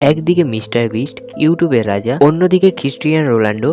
একদিকে mister beast ইউটিউবের রাজা অন্যদিকে খ্রিস্টিয়ান রোনাল্ডো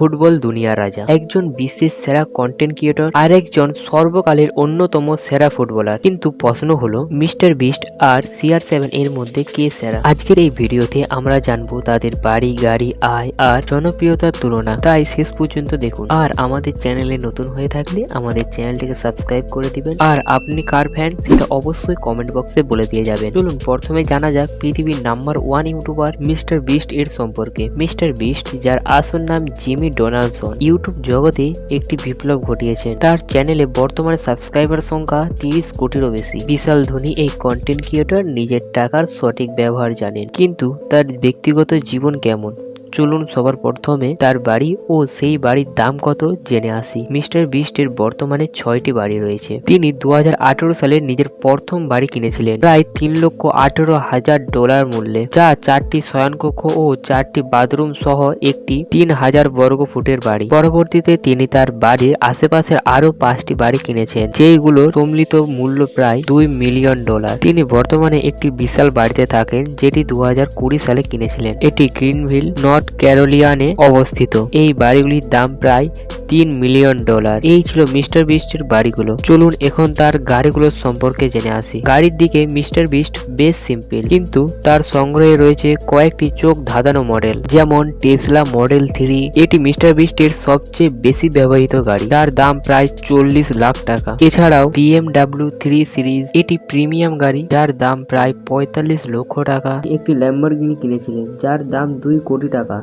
ফুটবল দুনিয়ার রাজা। একজন বিশ্বের সেরা কন্টেন্ট ক্রিয়েটর আর একজন সর্বকালের অন্যতম সেরা ফুটবলার। কিন্তু প্রশ্ন হলো, মিস্টার বিস্ট আর সিআর সেভেন এর মধ্যে কে সেরা? আজকের এই ভিডিওতে আমরা জানব তাদের বাড়ি, গাড়ি, আয় আর জনপ্রিয়তার তুলনা। তাই শেষ পর্যন্ত দেখুন। আর আমাদের চ্যানেলে নতুন হয়ে থাকলে আমাদের চ্যানেলটিকে সাবস্ক্রাইব করে দিবেন। আর আপনি কার ফ্যান সেটা অবশ্যই কমেন্ট বক্সে বলে দিয়ে যাবেন। চলুন, প্রথমে জানা যাক পৃথিবীর number one YouTuber Mister Beast এর সম্পর্কে। মিস্টার বিস্ট, যার আসল নাম জিমি ডোনাল্ডসন ইউটিউব জগতে একটি বিপ্লব ঘটিয়েছেন। তার চ্যানেলে বর্তমানে সাবস্ক্রাইবার সংখ্যা তিরিশ কোটিরও বেশি। বিশাল ধনী এই কন্টেন্ট ক্রিয়েটর নিজের টাকার সঠিক ব্যবহার জানেন। কিন্তু তার ব্যক্তিগত জীবন কেমন? চলুন সবার প্রথমে তার বাড়ি ও সেই বাড়ির দাম কত জেনে আসি। মিস্টার বিস্টের বর্তমানে ছয়টি বাড়ি রয়েছে। তিনি দু হাজার আঠারো সালে নিজের প্রথম বাড়ি কিনেছিলেন। প্রায় তিন লক্ষ আঠেরো হাজার ডলার মূল্যে, যা চারটি শয়নকক্ষ ও চারটি বাথরুম সহ একটি তিন হাজার বর্গ ফুটের বাড়ি। পরবর্তীতে তিনি তার বাড়ির আশেপাশের আরও পাঁচটি বাড়ি কিনেছেন যেগুলো সম্মিলিত মূল্য প্রায় দুই মিলিয়ন ডলার। তিনি বর্তমানে একটি বিশাল বাড়িতে থাকেন, যেটি দু হাজার কুড়ি সালে কিনেছিলেন। এটি গ্রিনভিল, নর্থ ক্যারোলিয়ানে অবস্থিত। এই বাড়িগুলির দাম প্রায় তিন মিলিয়ন ডলার। এই ছিল মিস্টার বিস্টের বাড়িগুলো। চলুন এখন তার গাড়িগুলোর সম্পর্কে জেনে আসি। গাড়ির দিকে মিস্টার বিস্ট বেশ সিম্পল, কিন্তু তার সংগ্রহে রয়েছে কয়েকটি চোখ ধাঁধানো মডেল, যেমন টেসলা মডেল থ্রি। এটি মিস্টার বিস্টের সবচেয়ে বেশি ব্যবহৃত গাড়ি। যার দাম প্রায় চল্লিশ লাখ টাকা। এছাড়াও বিএমডাব্লিউ থ্রি সিরিজ, এটি প্রিমিয়াম গাড়ি, যার দাম প্রায় পঁয়তাল্লিশ লক্ষ টাকা। একটি ল্যাম্বরগিনি কিনেছিলেন, যার দাম দুই কোটি টাকা।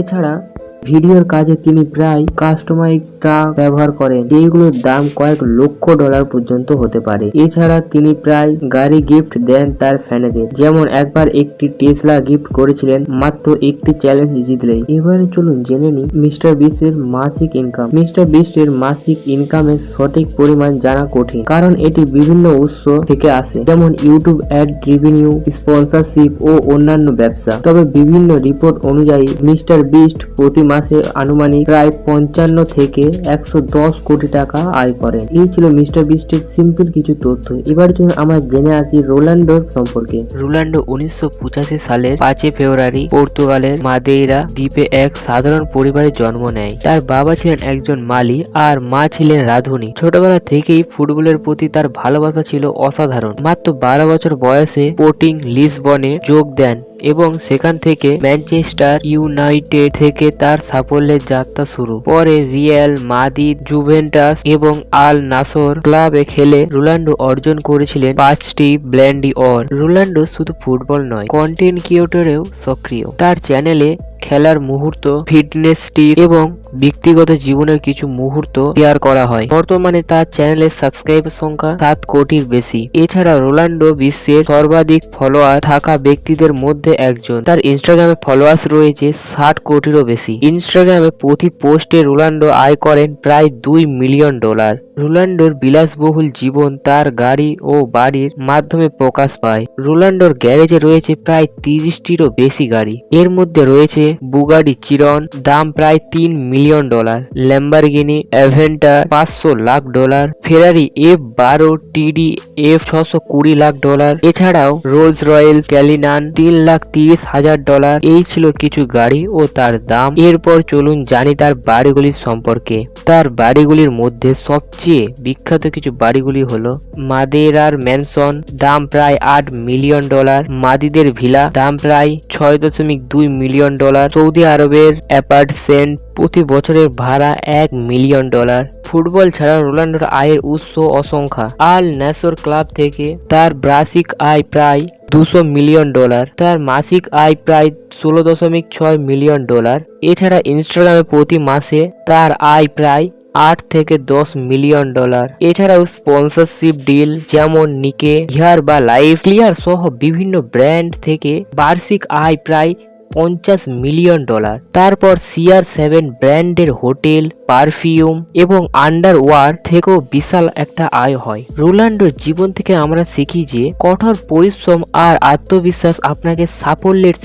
এছাড়া ভিডিওর কাজে তিনি প্রায় কাস্টমাইজ ট্রাক ব্যবহার করেন, যেগুলোর দাম কয়েক লক্ষ ডলার পর্যন্ত হতে পারে। এছাড়া তিনি প্রায় গাড়ি গিফট দেন তার ফ্যানেদের। যেমন একবার একটি টেসলা গিফট করেছিলেন, মাত্র একটি চ্যালেঞ্জ জিতলেই। এবারে চলুন জেনে নিই মিস্টার বিস্টের মাসিক ইনকাম মিস্টার বিস্টের মাসিক ইনকামের সঠিক পরিমাণ জানা কঠিন, কারণ এটি বিভিন্ন উৎস থেকে আসে, যেমন ইউটিউব অ্যাড রেভিনিউ, স্পন্সরশিপ ও অন্যান্য ব্যবসা। তবে বিভিন্ন রিপোর্ট অনুযায়ী মিস্টার বিস্ট প্রতি মাসে আনুমানিক প্রায় পঞ্চান্ন থেকে একশো দশ কোটি টাকা আয় করেন। এই ছিল মিস্টার বিস্টের সিম্পল কিছু তথ্য। এবার চলুন আমরা জেনে আসি রোনাল্ডোর সম্পর্কে। রোনাল্ডো উনিশশো সালের পাঁচই ফেব্রুয়ারি পর্তুগালের মাদেইরা দ্বীপে এক সাধারণ পরিবারে জন্ম নেয়। তার বাবা ছিলেন একজন মালি আর মা ছিলেন রাঁধুনি। ছোটবেলা থেকেই ফুটবলের প্রতি তার ভালোবাসা ছিল অসাধারণ। মাত্র বারো বছর বয়সে স্পোর্টিং লিসবনে যোগ দেন। এবং সেখান থেকে ম্যানচেস্টার ইউনাইটেড থেকে তার সাফল্যের যাত্রা শুরু। পরে রিয়াল মাদিদ জুভেন্টাস এবং আল নাসর ক্লাবে খেলে রোনাল্ডো অর্জন করেছিলেন পাঁচটি ব্ল্যান্ডি অর। রোনাল্ডো শুধু ফুটবল নয়, কন্টেন্ট ক্রিয়েটরেও সক্রিয়। তার চ্যানেলে খেলার মুহূর্ত ফিটনেস টিপ এবং ব্যক্তিগত জীবনের কিছু মুহূর্ত শেয়ার করা হয়। বর্তমানে তার চ্যানেলের সাবস্ক্রাইবার সংখ্যা সাত কোটির বেশি। এছাড়া রোনাল্ডো বিশ্বের সর্বাধিক ফলোয়ার থাকা ব্যক্তিদের মধ্যে একজন। তার ইনস্টাগ্রামে ফলোয়ার্স রয়েছে ষাট কোটিরও বেশি। ইনস্টাগ্রামে প্রতি পোস্টে রোনাল্ডো আয় করেন প্রায় দুই মিলিয়ন ডলার রোনাল্ডোর বিলাসবহুল জীবন তার গাড়ি ও বাড়ির মাধ্যমে প্রকাশ পায়। রোনাল্ডোর গ্যারেজে রয়েছে প্রায় তিরিশটিরও বেশি গাড়ি। এর মধ্যে রয়েছে বুগাডি চিরন, দাম প্রায় তিন মিলিয়ন ডলার, ল্যাম্বারগিনি অ্যাভেন্টার পাঁচশো লাখ ডলার, ফেরারি এফ বারো, টিডি এফ ছশো কুড়ি লাখ ডলার, এছাড়াও রোলস রয়েল, ক্যালিনান তিন লাখ তিরিশ হাজার ডলার, এই ছিল কিছু গাড়ি ও তার দাম। এরপর চলুন জানি তার বাড়িগুলির সম্পর্কে। তার বাড়িগুলির মধ্যে সবচেয়ে বিখ্যাত কিছু বাড়িগুলি হল মাদেরার ম্যানসন, দাম প্রায় আট মিলিয়ন ডলার। মাদিদের ভিলা, দাম প্রায় ছয় দশমিক দুই মিলিয়ন ডলার। সৌদি আরবের অ্যাপার্টসেন্ট প্রতি বছরের ভাড়া এক মিলিয়ন ডলার। ফুটবল ছাড়া রোনাল্ডোর আয়ের উৎস অসংখ্যা। আল ন্যাসর ক্লাব থেকে তার বার্ষিক আয় প্রায় দুশো মিলিয়ন ডলার। তার মাসিক আয় প্রায় ষোলো দশমিক ছয় মিলিয়ন ডলার। এছাড়া ইনস্টাগ্রামে প্রতি মাসে তার আয় প্রায় আট থেকে দশ মিলিয়ন ডলার। এছাড়াও স্পন্সরশিপ ডিল যেমন নিকে হিয়ার বা লাইফ ক্লিয়ার সহ বিভিন্ন ব্র্যান্ড থেকে বার্ষিক আয় প্রায় পঞ্চাশ মিলিয়ন ডলার। তারপর সিআর সেভেন ব্র্যান্ডের হোটেল পারফিউম এবং আন্ডার ওয়ার থেকেও বিশাল একটা আয় হয়। রোনাল্ডোর জীবন থেকে আমরা শিখি যে, কঠোর পরিশ্রম আর আত্মবিশ্বাস আপনাকে সাফল্যের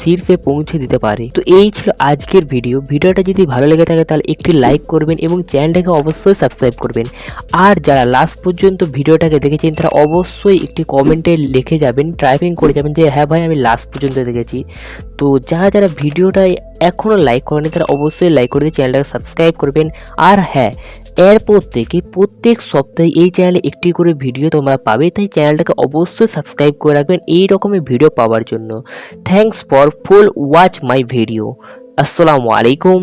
শীর্ষে পৌঁছে দিতে পারে। তো এই ছিল আজকের ভিডিও। ভিডিওটা যদি ভালো লেগে থাকে তাহলে একটি লাইক করবেন এবং চ্যানেলটাকে অবশ্যই সাবস্ক্রাইব করবেন। আর যারা লাস্ট পর্যন্ত ভিডিওটাকে দেখেছেন, তারা অবশ্যই একটি কমেন্টে লিখে যাবেন টাইপিং করে যাবেন যে হ্যাঁ ভাই, আমি লাস্ট পর্যন্ত দেখেছি। তো যারা যারা ভিডিওটা এখনও লাইক করেনি তারা অবশ্যই লাইক করে দিয়ে চ্যানেলটাকে সাবস্ক্রাইব করবেন। আর হ্যাঁ এরপর থেকে প্রত্যেক সপ্তাহে এই চ্যানেলে একটি করে ভিডিও তোমরা পাবে, তাই চ্যানেলটাকে অবশ্যই সাবস্ক্রাইব করে রাখবেন এই রকমের ভিডিও পাওয়ার জন্য। Thanks for full watch my video আসসালামু আলাইকুম।